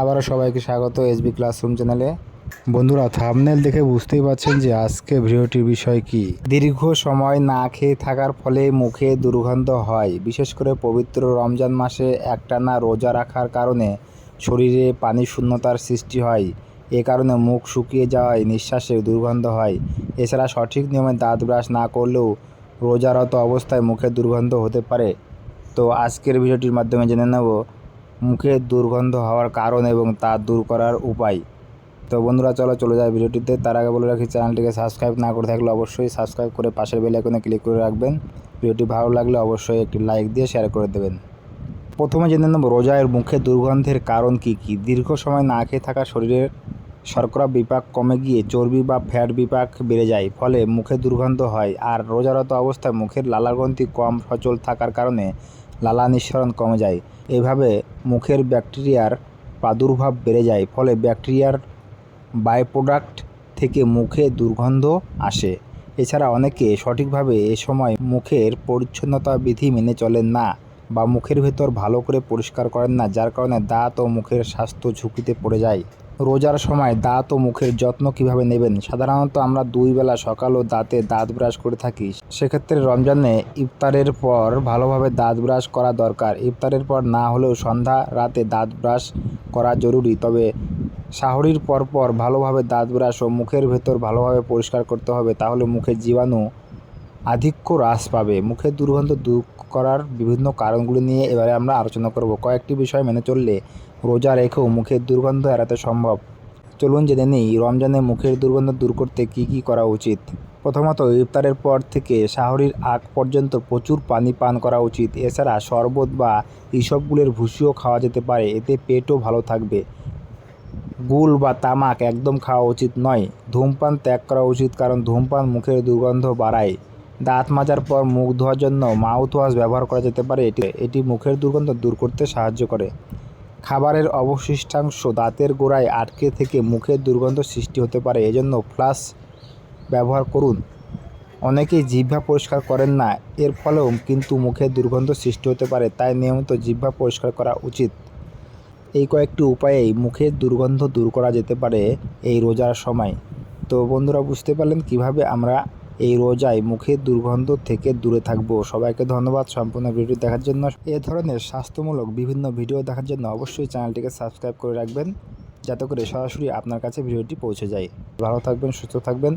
আবারও সবাইকে স্বাগত এসবি ক্লাসরুম চ্যানেলে। বন্ধুরা থামনেল দেখে বুঝতেই পারছেন যে আজকে ভিডিওটির বিষয় কি। দীর্ঘ সময় না খেয়ে থাকার ফলে মুখে দুর্গন্ধ হয়। বিশেষ করে পবিত্র রমজান মাসে একটানা রোজা রাখার কারণে শরীরে পানি শূন্যতার সৃষ্টি হয়। এ কারণে মুখ শুকিয়ে যাওয়ায় নিঃশ্বাসে দুর্গন্ধ হয়। এছাড়া সঠিক নিয়মে দাঁত ব্রাশ না করলেও রোজারত অবস্থায় মুখে দুর্গন্ধ হতে পারে। তো আজকের ভিডিওটির মাধ্যমে জেনে নেব মুখে দুর্গন্ধ হওয়ার কারণ এবং তা দূর করার উপায়। তো বন্ধুরা, চলো, চলে যায় ভিডিওটিতে। তার আগে বলে রাখি, চ্যানেলটিকে সাবস্ক্রাইব না করে থাকলে অবশ্যই সাবস্ক্রাইব করে পাশের বেল আইকনে ক্লিক করে রাখবেন। ভিডিওটি ভালো লাগলে অবশ্যই একটি লাইক দিয়ে শেয়ার করে দেবেন। প্রথমে জেনে নেব রোজায়ের মুখে দুর্গন্ধের কারণ কি কি? দীর্ঘ সময় না খেয়ে থাকা শরীরের শর্করা বিপাক কমে গিয়ে চর্বি বা ফ্যাট বিপাক বেড়ে যায়, ফলে মুখে দুর্গন্ধ হয়। আর রোজারত অবস্থায় মুখের লালাগ্রন্থি কম সচল থাকার কারণে লালা নিঃসরণ কমে যায়। এভাবে মুখের ব্যাকটেরিয়ার প্রাদুর্ভাব বেড়ে যায়, ফলে ব্যাকটেরিয়ার বাই প্রোডাক্ট থেকে মুখে দুর্গন্ধ আসে। এছাড়া অনেকে সঠিকভাবে এ সময় মুখের পরিচ্ছন্নতা বিধি মেনে চলেন না বা মুখের ভেতর ভালো করে পরিষ্কার করেন না, যার কারণে দাঁত ও মুখের স্বাস্থ্য ঝুঁকিতে পড়ে যায়। রোজার সময় দাঁত ও মুখের যত্ন কীভাবে নেবেন? সাধারণত আমরা দুই বেলা সকাল ও দাঁতে দাঁত ব্রাশ করে থাকি। সেক্ষেত্রে রমজানে ইফতারের পর ভালোভাবে দাঁত ব্রাশ করা দরকার। ইফতারের পর না হলেও সন্ধ্যা রাতে দাঁত ব্রাশ করা জরুরি। তবে শাহরির পরপর ভালোভাবে দাঁত ব্রাশ ও মুখের ভেতর ভালোভাবে পরিষ্কার করতে হবে। তাহলে মুখের জীবাণু আধিক্য হ্রাস পাবে। মুখের দুর্গন্ধ দূর করার বিভিন্ন কারণগুলি নিয়ে এবারে আমরা আলোচনা করব। কয়েকটি বিষয় মেনে চললে রোজা রেখেও মুখের দুর্গন্ধ এড়াতে সম্ভব। চলুন জেনে নেই, রমজানে মুখের দুর্গন্ধ দূর করতে কী কী করা উচিত? প্রথমত, ইফতারের পর থেকে শাহরির আগ পর্যন্ত প্রচুর পানি পান করা উচিত। এছাড়া শরবত বা ইসবগুলের ভুসিও খাওয়া যেতে পারে। এতে পেটও ভালো থাকবে। গুল বা তামাক একদম খাওয়া উচিত নয়। ধূমপান ত্যাগ করা উচিত, কারণ ধূমপান মুখের দুর্গন্ধ বাড়ায়। দাঁত মাজার পর মুখ ধোয়ার জন্য মাউথ ওয়াশ ব্যবহার করা যেতে পারে। এটি এটি মুখের দুর্গন্ধ দূর করতে সাহায্য করে। খাবারের অবশিষ্টাংশ দাঁতের গোড়ায় আটকে থেকে মুখের দুর্গন্ধ সৃষ্টি হতে পারে। এজন্য ফ্লাস ব্যবহার করুন। অনেকেই জিহ্বা পরিষ্কার করেন না। এর ফলেও কিন্তু মুখে দুর্গন্ধ সৃষ্টি হতে পারে, তাই নিয়মিত জিহ্বা পরিষ্কার করা উচিত। এই কয়েকটি উপায়েই মুখের দুর্গন্ধ দূর করা যেতে পারে এই রোজার সময়। তো বন্ধুরা, বুঝতে পারলেন কীভাবে আমরা এই রোজায় মুখের দুর্গন্ধ থেকে দূরে থাকব। সবাইকে ধন্যবাদ সম্পূর্ণ ভিডিও দেখার জন্য। এ ধরনের স্বাস্থ্যমূলক বিভিন্ন ভিডিও দেখার জন্য অবশ্যই চ্যানেলটিকে সাবস্ক্রাইব করে রাখবেন, যাতে করে সরাসরি আপনার কাছে ভিডিওটি পৌঁছে যায়। ভালো থাকবেন, সুস্থ থাকবেন।